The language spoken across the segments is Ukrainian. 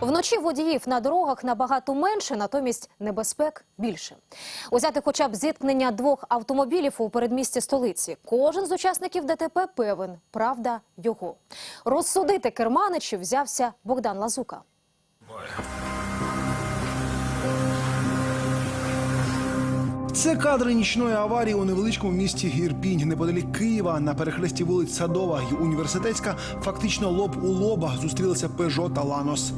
Вночі водіїв на дорогах набагато менше, натомість небезпек більше. Узяти хоча б зіткнення двох автомобілів у передмісті столиці. Кожен з учасників ДТП певен, правда його. Розсудити керманичів взявся Богдан Лазука. Це кадри нічної аварії у невеличкому місті Ірпінь, неподалік Києва, на перехресті вулиць Садова і Університетська. Фактично лоб у лоба зустрілися Пежо та Ланос.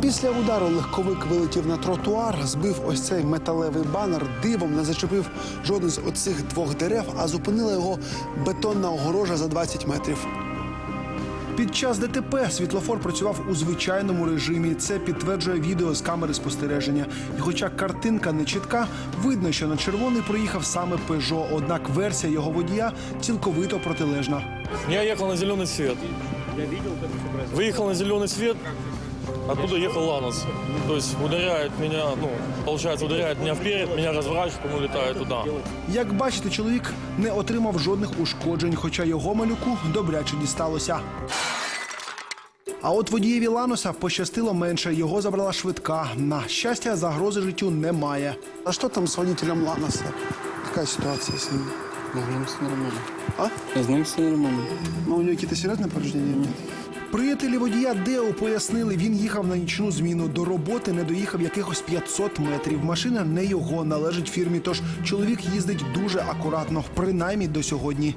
Після удару легковик вилетів на тротуар, збив ось цей металевий банер, дивом не зачепив жоден з оцих двох дерев, а зупинила його бетонна огорожа за 20 метрів. Під час ДТП світлофор працював у звичайному режимі. Це підтверджує відео з камери спостереження. І хоча картинка не чітка, видно, що на червоний проїхав саме Пежо. Однак версія його водія цілковито протилежна. Я ехал на зеленый свет. Выехал на зеленый свет, оттуда ехал Ланос. То есть ударяет меня, ну, получается, ударяет меня вперед, меня разворачивает, он улетает туда. Як бачите, чоловік не отримав жодних ушкоджень, хоча його малюку добряче дісталося. А от водієві Ланоса пощастило менше. Його забрала швидка. На щастя, загрози життю немає. А що там з водителем Ланоса? Яка ситуація з ним? С ним все нормально. А? С ним все нормально. Ну, у нього якісь серйозні повреждення? Ні. Приятелі водія Део пояснили, він їхав на нічну зміну. До роботи не доїхав якихось 500 метрів. Машина не його, належить фірмі. Тож чоловік їздить дуже акуратно, принаймні до сьогодні.